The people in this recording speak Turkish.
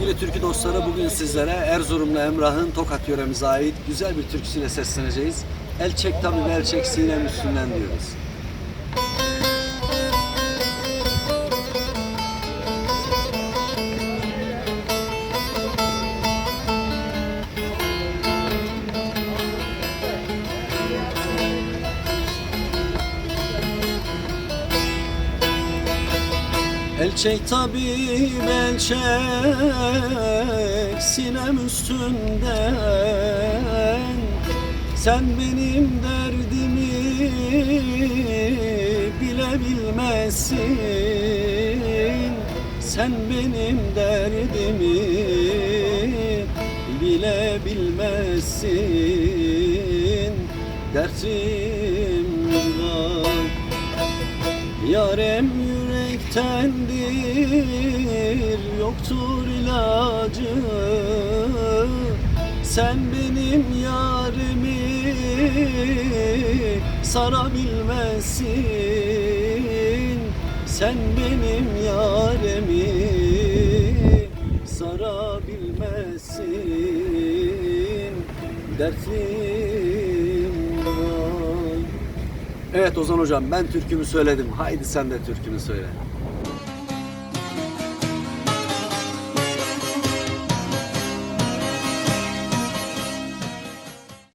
Sevgili türkü dostları bugün sizlere Erzurumlu Emrah'ın Tokat yöremize ait güzel bir türküsüyle sesleneceğiz. El çek tabi el çek sinem üstünden diyoruz. El çek tabi el sinem üstünden. Sen benim derdimi bilebilmezsin Sen benim derdimi bilebilmezsin Dertim var Yarem yürektendir Yoktur ilacı. Sen benim yarimi Sarabilmezsin. Sen benim yarimi Sarabilmezsin. Dertlim var Evet Ozan hocam ben türkümü söyledim. Haydi sen de türkünü söyle.